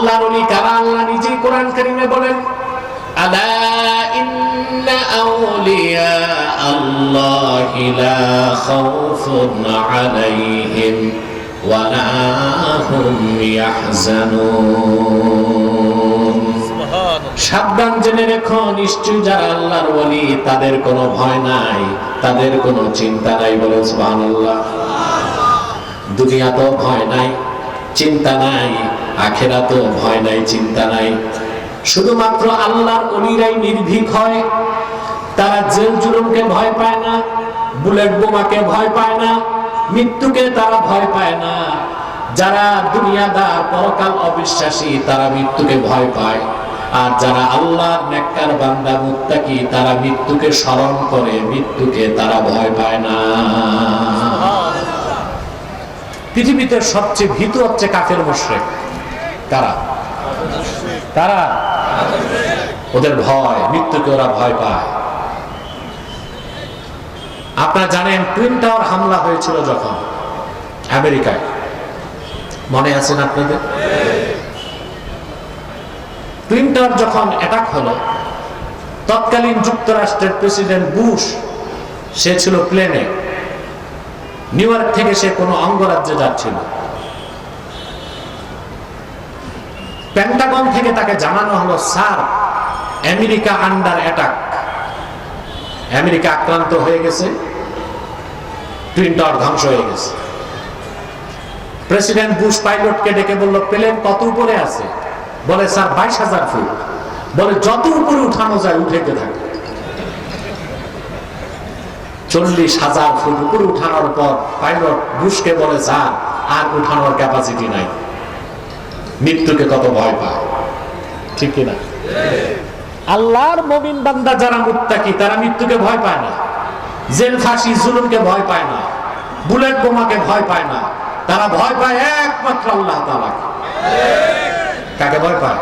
আল্লাহর ওলি কারা আল্লাহ নিজেই কোরআন কারিমে বলেন, আলা ইন্না আউলিয়া আল্লাহি লা খাউফুন আলাইহিম ওয়ালা হুম ইয়াহজানুন। সাবধান জেনে রেখো, নিশ্চয়ই যারা আল্লাহর ওলি, তাদের কোনো ভয় নাই, তাদের কোনো চিন্তা নাই বলে সুবহানাল্লাহ। দুনিয়া তো ভয় নাই, চিন্তা নাই আখেরা তো ভয় নাই চিন্তা নাই। শুধুমাত্র আল্লাহর অলিরাই নির্ভীক হয়। তারা জেল জুলুমকে ভয় পায় না বুলেট বোমাকে ভয় পায় না মৃত্যুকে তারা ভয় পায় না। যারা দুনিয়াদার পরকাল অবিশ্বাসী তারা মৃত্যুকে ভয় পায়। আর যারা আল্লাহর নেককার বান্দা মুত্তাকি তারা মৃত্যুকে স্মরণ করে মৃত্যুকে তারা ভয় পায় না। পৃথিবীতে সবচেয়ে ভীত হচ্ছে কাফের মুশরিক। তারা? তারা? ওদের ভয়, মৃত্যুকে ওরা ভয় পায়। আপনারা জানেন, টুইন টাওয়ার হামলা হয়েছিল যখন আমেরিকায়। মনে আছেন আপনাদের? টুইন টাওয়ার যখন অ্যাটাক হলো, তৎকালীন যুক্তরাষ্ট্রের প্রেসিডেন্ট বুশ, সে ছিল প্লেনে। নিউ ইয়র্ক থেকে সে কোনো অঙ্গরাজ্যে যাচ্ছিল। প্যান্টাগন থেকে তাকে জানানো হলো, sir, America under attack America আক্রান্ত হয়ে গেছে। টুইন টাওয়ার ধ্বংস হয়ে গেছে। প্রেসিডেন্ট বুশ পাইলটকে ডেকে বলল, প্লেন কত উপরে আছে? বলে, স্যার, বাইশ হাজার ফুট। বলে, যত উপরে উঠানো যায়, উঠেতে থাকে। চল্লিশ হাজার ফুট উপরে উঠানোর পর পাইলট বুশকে বলে, স্যার, আর উঠানোর ক্যাপাসিটি নাই। মৃত্যুকে কত ভয় পায়। ঠিক কিনা? আল্লাহর মমিন বান্দা যারা মুত্তাকি, তারা মৃত্যুকে ভয় পায় না। জেল, ফাঁসি, জুলুমকে ভয় পায় না। বুলেট বোমাকে ভয় পায় না। তারা ভয় পায় একমাত্র আল্লাহ তাআলাকে কাকে ভয় পায়?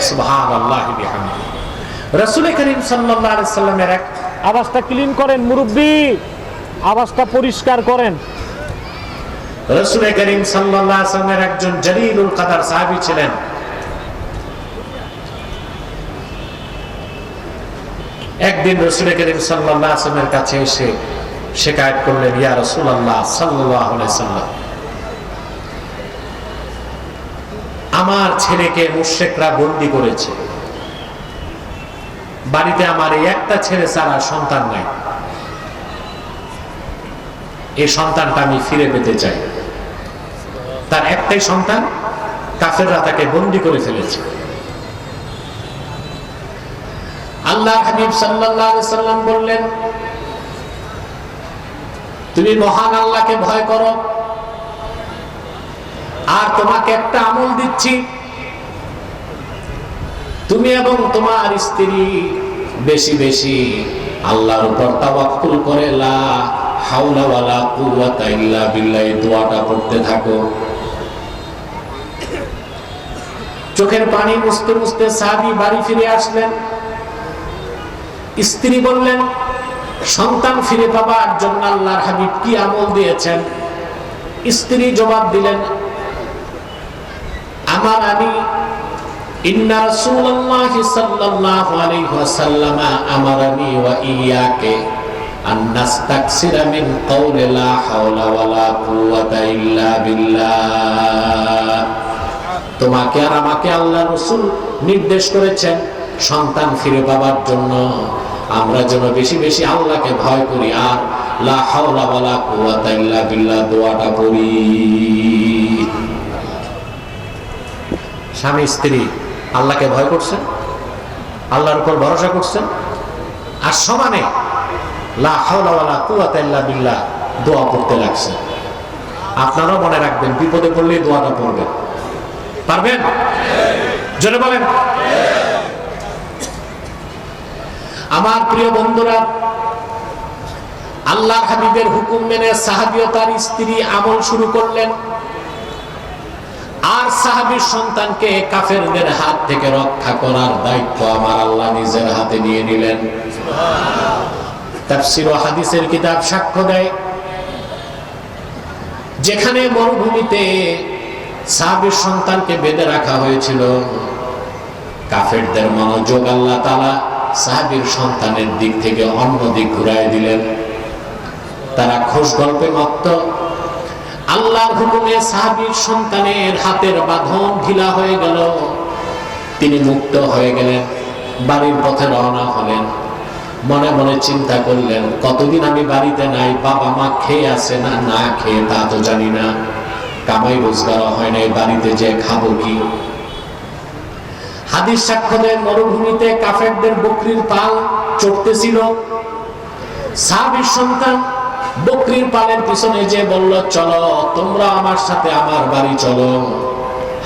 সুবহানাল্লাহি বিহামদিহি। রাসূল করিম আলাইহি সাল্লামের এক আওয়াজটা ক্লিন করেন, মুরব্বী। আওয়াজটা পরিষ্কার করেন। রাসূল করিম সাল্লামের একজন জলিলুল কদর সাহাবি ছিলেন। একদিন রসুল করিম সাল্লামের কাছে এসে শিকায়ত করলেন, ইয়া সাল্লাল্লাহু আলাইহি সাল্লাম, আমার ছেলেকে মুশরিকরা বন্দী করেছে। বাড়িতে আমার এই একটা ছেলে ছাড়া সন্তান নাই। এই সন্তানটা আমি ফিরে পেতে চাই। তার একটাই সন্তান, কাফেররা তাকে বন্দি করে ফেলেছে। আল্লাহ হাবিব সাল্লাম বললেন, তুমি মহান আল্লাহকে ভয় করো। আর তোমাকে একটা আমল দিচ্ছি। তুমি এবং তোমার স্ত্রী বেশি বেশি আল্লাহর উপর তাওয়াক্কুল করে, লা হাওলা ওয়ালা কুওয়াতা ইল্লা বিল্লাহ দোয়াটা পড়তে থাকো। চোখের পানি মুছতে মুছতে সাহাবী বাড়ি ফিরে আসলেন। স্ত্রী বললেন, সন্তান ফিরে পাবার জন্য আল্লাহর হাবিব কি আমল দিয়েছেন? স্ত্রী জবাব দিলেন, আমার আমি ইন্না রাসূলুল্লাহি তোমাকে আর আমাকে আল্লাহ রসুল নির্দেশ করেছেন সন্তান ফিরে পাবার জন্য। আমরা যেন বেশি বেশি আল্লাহকে ভয় করি আর লা হাওলা ওয়ালা দোয়াটা স্বামী, স্ত্রী, আল্লাহকে ভয় করছেন? আল্লাহর উপর ভরসা করছেন? আর সমানে লা হাওলা ওয়ালা কুওয়াতা ইল্লা বিল্লাহ দোয়া করতে লাগছে আপনারাও মনে রাখবেন, বিপদে পড়লে দোয়াটা পড়বেন। পারবেন? জোরে বলেন। আমার প্রিয় বন্ধুরা আল্লাহ হাবিবের হুকুম মেনে সাহাবিও তার স্ত্রী আমল শুরু করলেন। আর সাহাবীর সন্তানকে কাফেরদের হাত থেকে রক্ষা করার দায়িত্ব আমার আল্লাহ নিজের হাতে নিয়ে নিলেন। তাফসীর ও হাদিসের কিতাব সাক্ষ্য দেয়, যেখানে মরুভূমিতে সাহাবীর সন্তানকে বেঁধে রাখা হয়েছিল। কাফেরদের মনোযোগ আল্লাহ তালা সাহাবীর সন্তানের দিক থেকে অন্য দিক ঘুরাই দিলেন। তারা খোশ গল্পে মত্ত, আল্লাহর হুকুমে সাহাবীর সন্তানের হাতের বাঁধন ঢিলা হয়ে গেল। তিনি মুক্ত হয়ে গেলেন, বাড়ির পথে রওনা হলেন। মনে মনে চিন্তা করলেন, কতদিন আমি বাড়িতে নাই, বাবা মা খেয়ে আছে না না খেয়ে তা তো জানি না। কামাই রোজগার হয় নাই, বাড়িতে যে খাব কি? হাদিস সাক্ষ্য মরুভূমিতে কাফেরদের বকরির পাল চড়তেছিল। সাহাবীর সন্তান বকরির পালের পিছনে যে বলল, চলো, তোমরা আমার সাথে আমার বাড়ি চলো।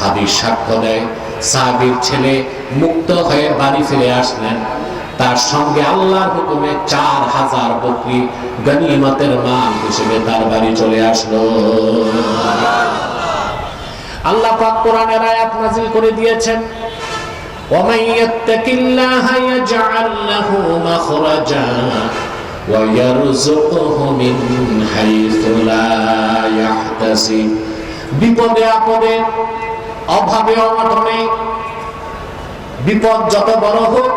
হাদিস সাক্ষ্য দেয়, সাহাবীর ছেলে মুক্ত হয়ে বাড়ি ফিরে আসলেন। তার সঙ্গে আল্লাহর হুকুমে চার হাজার বকরি গনিমতের মাল হিসেবে তার বাড়ি চলে আসলো আল্লাহ পাক কোরআনের আয়াত নাজিল করে দিয়েছেন ومن يتق الله يجعل له مخرجا ويرزقه من حيث لا يحتسب বিপদে আপদে অভাবে অনটনে বিপদ যত বড় হোক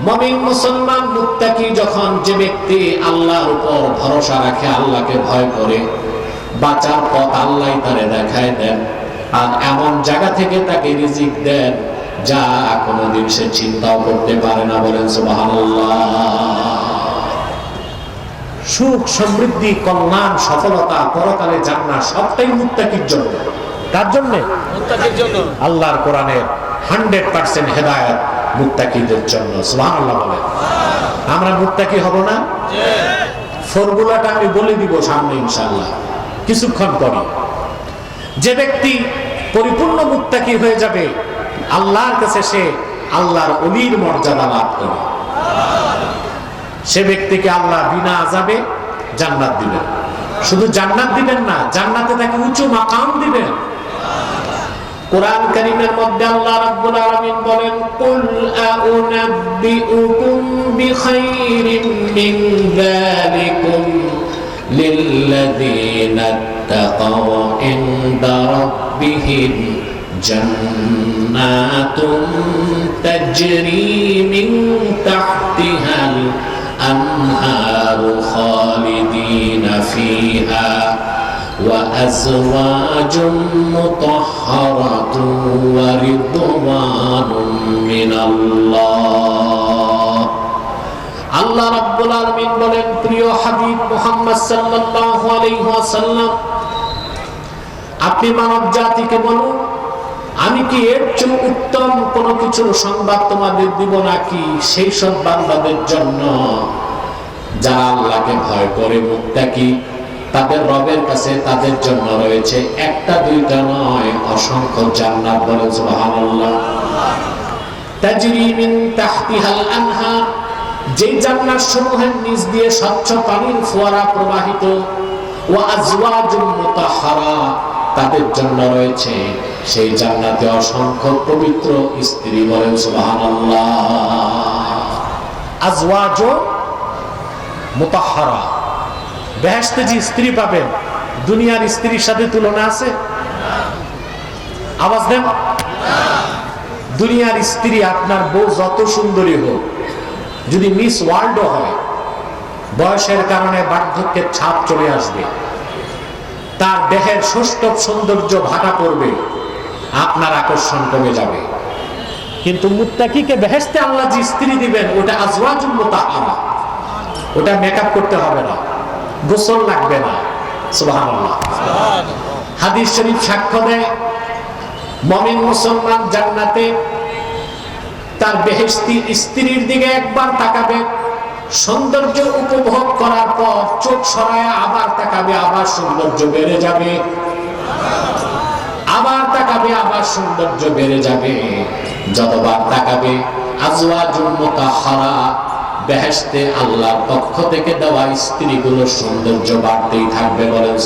মমিন মুসলমান মুত্তাকি যখন যে ব্যক্তি আল্লাহর উপর ভরসা রাখে আল্লাহকে ভয় করে বাঁচার পথ আল্লাহ তারে দেখায় দেন আর এমন জায়গা থেকে তাকে রিজিক দেন যা কোনোদিন সে চিন্তাও করতে পারে না বলেন সুখ সমৃদ্ধি কল্যাণ সফলতা পরকালে জান্নাত সবটাই মুত্তাকির জন্য। কার জন্যে? মুত্তাকির জন্য। আল্লাহর কোরআনের হান্ড্রেড পার্সেন্ট হেদায়ত। মুত্তাকিদের জন্য, সুবহানাল্লাহ বলে আমরা মুত্তাকি হব না? ফর্মুলাটা আমি বলে দিব সামনে, ইনশাআল্লাহ। কিছুক্ষণ পরে। যে ব্যক্তি পরিপূর্ণ মুত্তাকি হয়ে যাবে, আল্লাহর কাছে সে আল্লাহর অলির মর্যাদা লাভ করে। সে ব্যক্তিকে আল্লাহ বিনা আজাবে জান্নাত দিবেন। শুধু জান্নাত দিবেন না, জান্নাতে তাকে উঁচু মাকাম দিবেন। কোরআন কারীমের মধ্যে আল্লাহ রাব্বুল আলামিন বলেন কুল আউনাব্বিউকুম বিখাইরিম মিন যালিকুম للذين اتقوا عند ربهم جنات تجري من تحتها الأنهار خالدين فيها وأزواج مطهرة ورضوان من الله আল্লাহ রাব্বুল আলামিন বলেন প্রিয় হাবিব মুহাম্মদ সাল্লাল্লাহু আলাইহি ওয়াসাল্লাম আপনি মানব জাতিকে বলুন আমি কি এর চেয়ে উত্তম কোন কিছুর সংবাদ তোমাদের দিব নাকি সেই সব বান্দাদের জন্য যারা আল্লাহকে ভয় করে মুক্তাকি তাদের রবের কাছে তাদের জন্য রয়েছে। একটা, দুইটা নয়, অসংখ্য জান্নাত বলে সুবহানাল্লাহ। তাজরি মিন তাহতিহাল আনহার যে জান্নাত সমূহের নিচ দিয়ে স্বচ্ছ পানির ফোয়ারা প্রবাহিত ও আজওয়াজুম মুতাহহারা তাদের জন্য রয়েছে। সেই জান্নাতে অসংখ্য পবিত্র স্ত্রী বলেন সুবহানাল্লাহ। আজওয়াজ মুতাহহারা বেহেশতে যে স্ত্রী পাবেন, দুনিয়ার স্ত্রীর সাথে তুলনা আছে? আওয়াজ দেন। দুনিয়ার স্ত্রী আপনার বউ যত সুন্দরী হোক, যদি মিস ওয়ার্ল্ডও হয়, বয়সের কারণে বার্ধক্যের ছাপ চলে আসবে। তার দেহের সুস্থ সৌন্দর্য ভাটা পড়বে, আপনার আকর্ষণ কমে যাবে। কিন্তু মুত্তাকিকে বেহেস্তে আল্লাহ যে স্ত্রী দিবেন, ওটা আজওয়াজুল মুতাহহারা ওটা মেকআপ করতে হবে না। গোসল লাগবে না। হাদিস শরীফ সাক্ষ্য দেয়, মমিন মুসলমান জান্নাতে তার বেহেস্তি স্ত্রীর দিকে একবার তাকাবে, সৌন্দর্য উপভোগ করার পর চোখ সরায় আবার তাকাবে, আবার সৌন্দর্য বেড়ে যাবে। আবার তাকাবে, আবার সৌন্দর্য বেড়ে যাবে। যতবার তাকাবে, আজওয়াজুল মুতাহহারা বেহেশতে আল্লাহর পক্ষ থেকে দেওয়া স্ত্রীগুলোর সৌন্দর্য বাড়তেই থাকবে বলেন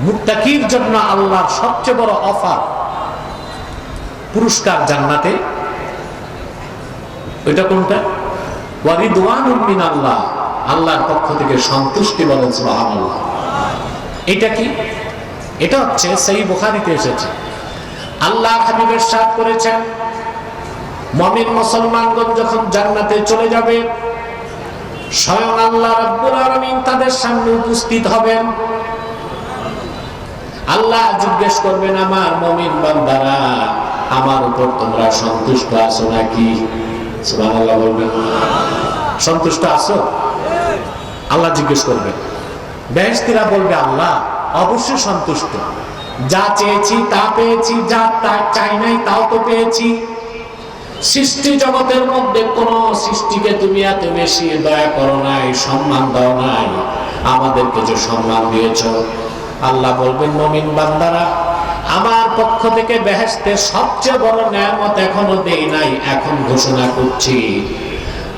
মুত্তাকির জন্য আল্লাহর সবচেয়ে বড় অফার পুরস্কার জান্নাতে। ওইটা কোনটা? ওয়ারিদওয়ানুম মিনাল্লাহ। আল্লাহর পক্ষ থেকে সন্তুষ্টি বলেন সুবহানাল্লাহ। এটা কি? এটা হচ্ছে সেই বুখারিতে এসেছে। আল্লাহ হাবিবের সাথ করেছেন। মমিন মুসলমানগণ যখন জান্নাতে চলে যাবে, স্বয়ং আল্লাহ রাব্বুল আলামিন তাদের সামনে উপস্থিত হবেন। আল্লাহ জিজ্ঞেস করবেন, আমার মমিন বান্দারা, আমার উপর তোমরা সন্তুষ্ট আছো নাকি? সুবহানাল্লাহ বলবেন, সন্তুষ্ট আছো? আল্লাহ জিজ্ঞেস করবেন। বেহেশতিরা বলবে, আল্লাহ, অবশ্যই সন্তুষ্ট। যা চেয়েছি তা পেয়েছি, যা চাই নাই তাও তো পেয়েছি। সৃষ্টি জগতের মধ্যে কোন সৃষ্টিকে তুমি এত বেশি দয়া করো নাই, সম্মান দাও নাই। আমাদেরকে যে সম্মান দিয়েছ, আল্লাহ বলবেন, মমিন বান্দারা, আমার পক্ষ থেকে বেহেস্তের সবচেয়ে বড় নিয়ামত এখনও দেই নাই, এখন ঘোষণা করছি।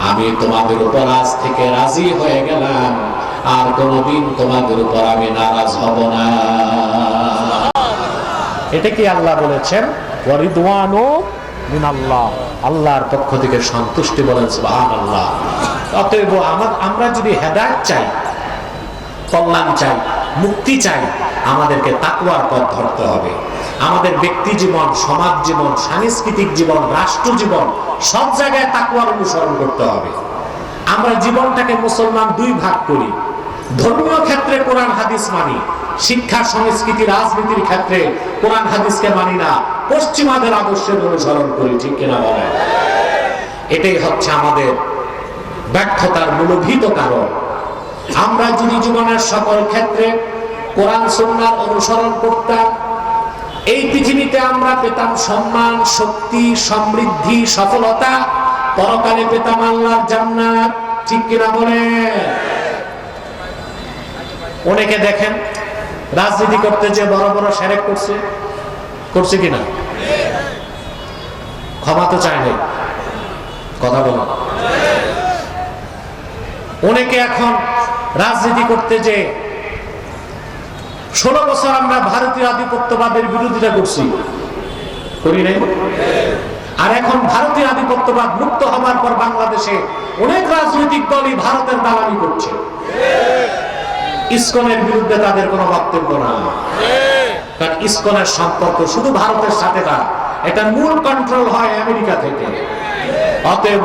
আমি তোমাদের উপর আজ থেকে রাজি হয়ে গেলাম, আর কোনোদিন তোমাদের উপর আমি নারাজ হব না। এটা কি আল্লাহ বলেছেন? ওয়ারিদওয়ানু মিনাল্লাহ, আল্লাহর পক্ষ থেকে সন্তুষ্টি বলেন আল্লাহ অতএব আমার, আমরা যদি হেদায়ত চাই, কল্যাণ চাই, মুক্তি চাই, আমাদেরকে তাকুয়ার পথ ধরতে হবে। আমাদের ব্যক্তি জীবন, সমাজ জীবন, সাংস্কৃতিক জীবন, রাষ্ট্র জীবন, সব জায়গায় তাকুয়ার অনুসরণ করতে হবে। আমরা জীবনটাকে মুসলমান দুই ভাগ করি। ধর্মীয় ক্ষেত্রে কোরআন, হাদিস মানি। শিক্ষা, সংস্কৃতি, রাজনীতির ক্ষেত্রে কোরআন, হাদিসকে মানি না। পশ্চিমাদের আদর্শের অনুসরণ করি, ঠিক কিনা বলেন? এটাই হচ্ছে আমাদের ব্যর্থতার মূলভীত কারণ। আমরা যদি জীবনের সকল ক্ষেত্রে কোরআন সুন্নার অনুসরণ করতাম, এই পৃথিবীতে আমরা পেতাম সম্মান, শক্তি, সমৃদ্ধি, সফলতা, পরকালে পেতাম আল্লাহর জান্নাত, ঠিক কিনা বলে অনেকে দেখেন রাজনীতি করতে যে বড় বড় সেরেক করছে করছে কিনা? ক্ষমা তো চায় নাই। কথা বলো। অনেকে এখন রাজনীতি করতে যে ষোলো বছর আমরা ভারতীয় আধিপত্যবাদের বিরোধিতা করছি, করি নাই? আর এখন ভারতীয় আধিপত্যবাদ মুক্ত হবার পর বাংলাদেশে অনেক রাজনৈতিক দলই ভারতের দালালি করছে। ইসকনের বিরুদ্ধে তাদের কোনো বক্তব্য না। কারণ ইসকনের সম্পর্ক শুধু ভারতের সাথে না, এটা মূল কন্ট্রোল হয় আমেরিকা থেকে। অতএব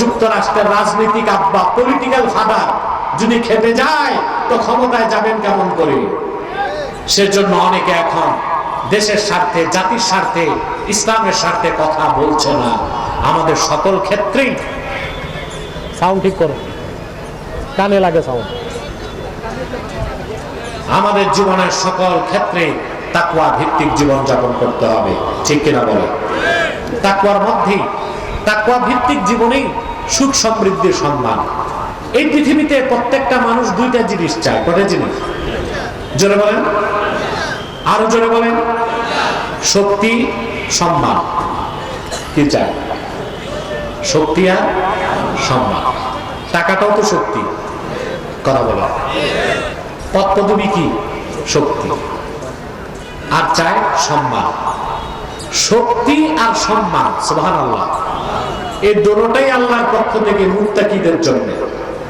যুক্তরাষ্ট্রের রাজনৈতিক আব্বা পলিটিক্যাল ফাদার যদি খেতে যায়, তো ক্ষমতায় যাবেন কেমন করে? সেজন্য অনেকে এখন দেশের স্বার্থে, জাতির স্বার্থে, ইসলামের স্বার্থে কথা বলছে না। আমাদের সকল ক্ষেত্রেই। সাউন্ড ঠিক করো। কানে লাগে সাউন্ড আমাদের জীবনের সকল ক্ষেত্রে তাকুয়া ভিত্তিক জীবন যাপন করতে হবে। ঠিক কিনা বলে? তাকুয়ার মধ্যে তাকুয়া ভিত্তিক জীবনেই সুখ সমৃদ্ধির সম্মান এই পৃথিবীতে প্রত্যেকটা মানুষ দুইটা জিনিস চায়। কটা জিনিস? জোরে বলেন। আরও জোরে বলেন। শক্তি, সম্মান। কি চায়? শক্তি আর সম্মান। টাকাটাও তো শক্তি। কথা বলা? পদ কি? শক্তি। আর চায় সম্মান। শক্তি আর সম্মান সোহান আল্লাহ এই দোনোটাই আল্লাহর পক্ষ থেকে মুক্তাকিদের জন্য।